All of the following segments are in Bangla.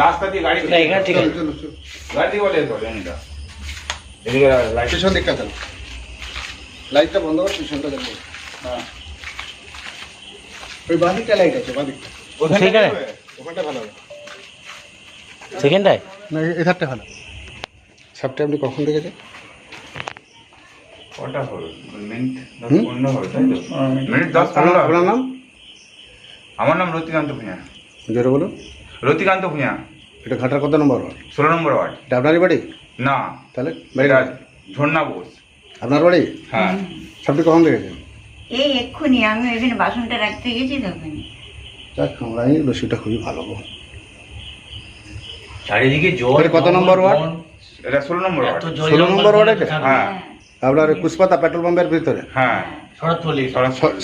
রাস্তা দিয়ে গাড়ি গাড়ি বলে পিছন দিকটা চালো। লাইটটা বন্ধ কর পিছনটা চালো হ্যাঁ। ওই বাঁদিকটা লাইট আছে বাঁদিকটা। ওখানে? ওখানটা ভালো হবে। সেকেন্ডটায় না এধারটা ভালো। সাপটা আপনি কখন দেখেছেন? কটা হলো? মিনিট দশ পনেরো হবে তাই তো? মিনিট দশ পনেরো আপনার নাম? আমার নাম রতিকান্ত ভূঁইয়া। জোরে বলুন রতিকান্ত ভূঁইয়া। এটা ঘাটার কত নম্বর ওয়ার্ড? ষোলো নম্বর ওয়ার্ড। এটা আপনারই বাড়ি? না। তাহলে বাড়ি এটা ঝর্ণা বোস। আপনার বাড়ি? হ্যাঁ। সাপটি কখন দেখেছেন? এই এক্ষুনি আমি এখানে বাসনটা রাখতে গেছি তখন যাক রসিটা খুবই ভালো। গো চারিদিকে জল এটা কত নম্বর ওয়ার্ড? এটা ষোলো নম্বর ওয়ার্ড। ষোলো নম্বর ওয়ার্ড? এটা? হ্যাঁ। আপনার কুসপাতা পেট্রোল পাম্পের ভিতরে? হ্যাঁ। শরৎপল্লী।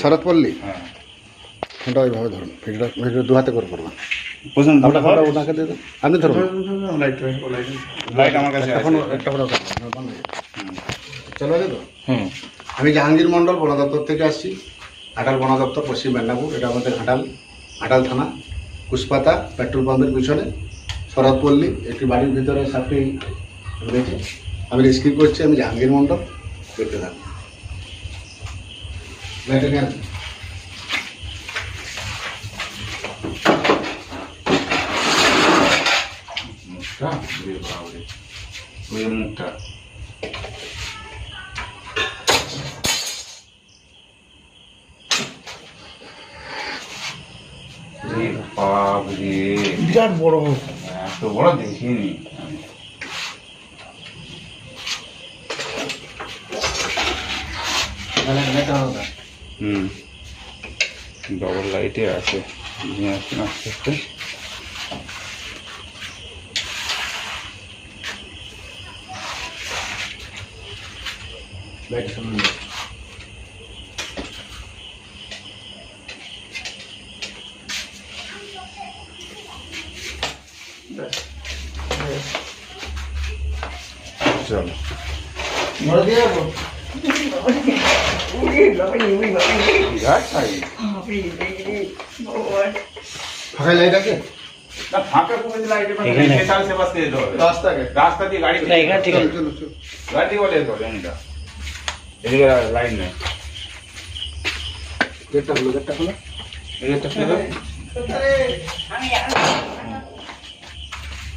শরৎপল্লী? হ্যাঁ। ফোনটা ওইভাবে ধরুন ভিডিওটা ভিডিও দু হাতে করে করবেন বুঝুন আপনার ফোনটা ওনাকে দিয়ে দেন আপনি ধরুন লাইট আমার কাছে এখন একটা ফোটো চলো তো। হুম। আমি জাহাঙ্গীর মণ্ডল বন দপ্তর থেকে আসছি। ঘাটাল বন দপ্তর পশ্চিম মেদিনীপুর। এটা আমাদের ঘাটাল ঘাটাল থানা। কুসপাতা পেট্রোল পাম্পের পিছনে। শরৎপল্লী একটি বাড়ির ভিতরে সাপটি রয়েছে। আমি রেস্কিউ করছি আমি জাহাঙ্গীর মণ্ডল। দেখতে থাকুন লাইটটা নিয়ে আসুন। মুখটা ওরে বাবারে ওই মুখটা বাবারে বিরাট বড় এত বড় দেখিনি আমি। হুম। ডবল লাইটে আছে। নিয়ে আসুন আস্তে আস্তে। লাইট সামনে নিয়ে আসুন। চলো বিরাট সাইজ ফাঁকায় লাইট আছে না ফাঁকা করে দিলে আইটেম এখানে। স্পেশাল সেবা দিয়ে যেতে হবে রাস্তা আগে রাস্তা দিয়ে গাড়ি না, এখানে ঠিক আছে। চলো চলো গাড়ি দিয়ে বলে যেতে হবে জানিটা এদিকে লাইন নেই। গেটটা খুলো গেটটা খুলো। এই ফেলো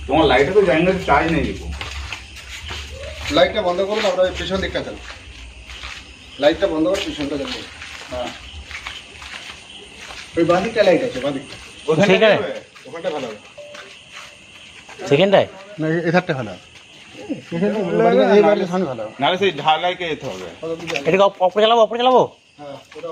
তোমার লাইটে তো জানি না চার্জ নেই দেখো। লাইটটা বন্ধ করুন আমরা ওই পিছন দিকটা চালো লাইটটা বন্ধ করুন পিছনটা চালো হ্যাঁ। ওই বাঁদিকটা লাইট আছে বাঁদিকটা ওখানে সেইখানে? যাবে? ওখানটা ভালো হবে। সেকেন্ডটায় না এধারটা ভালো হবে। নাহলে সেই ঢালাইকে যেতে হবে। এটাকে অপরে চালাবো? অপরে চালাবো? হ্যাঁ ওটা